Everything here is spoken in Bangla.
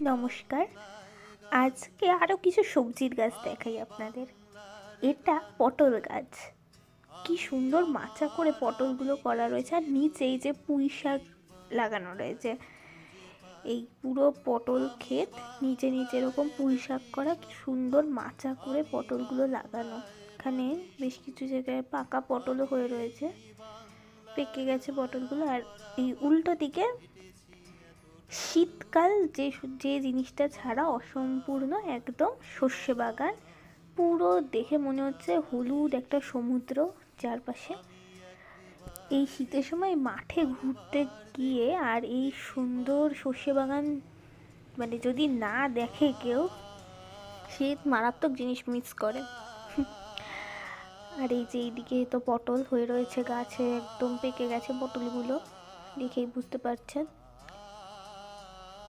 নমস্কার। আজকে আরও কিছু সবজির গাছ দেখাই আপনাদের। এটা পটল গাছ। কি সুন্দর মাচা করে পটলগুলো করা রয়েছে আর নিচে এই যে পুঁই শাক লাগানো রয়েছে। এই পুরো পটল ক্ষেত, নিচে নিচে এরকম পুঁই শাক করা, কি সুন্দর মাচা করে পটলগুলো লাগানো। এখানে বেশ কিছু জায়গায় পাকা পটলও হয়ে রয়েছে। পেকে গেছে পটলগুলো আর এই উল্টো দিকে শীতকাল যে যে জিনিসটা ছাড়া অসম্পূর্ণ একদম শস্য বাগান। পুরো দেখে মনে হচ্ছে হলুদ একটা সমুদ্র চারপাশে। এই শীতের সময় মাঠে ঘুরতে গিয়ে আর এই সুন্দর শস্য বাগান মানে যদি না দেখে কেউ, সে মারাত্মক জিনিস মিস করে। আর এই যে এইদিকে তো পটল হয়ে রয়েছে গাছে, একদম পেকে গেছে পটলগুলো, দেখেই বুঝতে পারছেন।